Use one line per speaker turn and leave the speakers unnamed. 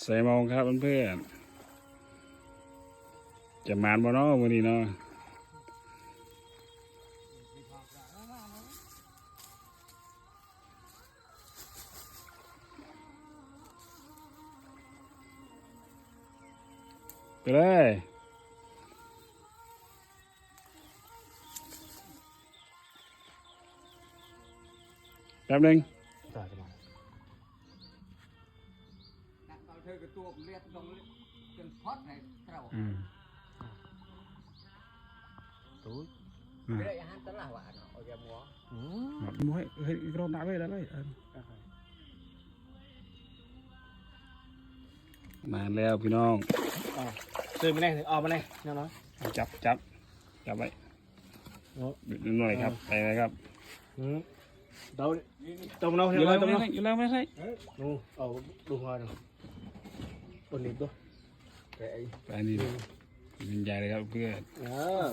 ใส่มองครับเพื่อนๆจะมานบ่เนาะวันนี้เนาะไปเลยแป๊บนึง
đặt vào thơ cái tua liệt dòng chân thoát này trâu
อืม
ตู้
อืม
cái đây hắn tấn là hỏa nó ở cái múa
อืม
มวยเฮ้ยรอบหน้าไว้แล้วเลยเออมาแล้วพี่น้อง
อ่าซื้อมาแน่ออกมาแน่แน่นอน
จับจับจับไว้
โอ้
บิดนิดหน่อยครับไปเลยครับ
อืมเดาต้มเนาะ
อ
เดี๋ย
ยู่
ว
แล้ว
ต้ม
ไม่
เนาะ
ใช่อยู่แล้วไม่ใช่
นู่เอาดูหัวหน่อย ตัวนี้ตัว
cái ấy
ไปนี่เป็นใหญ่เลยครับเพื่อน
เออ